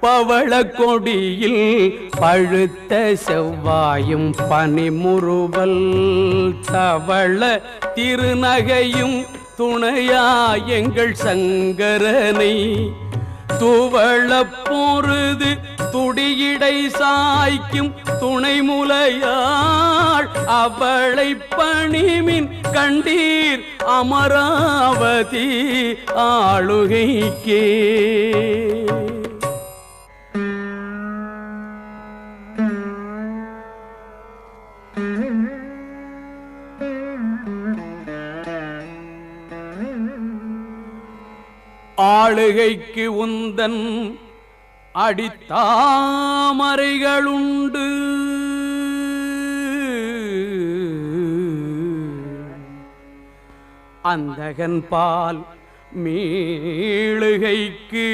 பவள கொடியில் பழுத்த செவ்வாயும் பனிமுறுவல் தவள திருநகையும் துணையா எங்கள் சங்கரனை. துவள பொருது துடியிடை சாய்க்கும் துணை முலையா அவளை பணிமின் கண்டீர் அமராவதி ஆளுகைக்கே. ஆளுகைக்கு உந்தன் அடித்தாமரைகளுண்டு. அந்தகன் பால் மீளுகைக்கு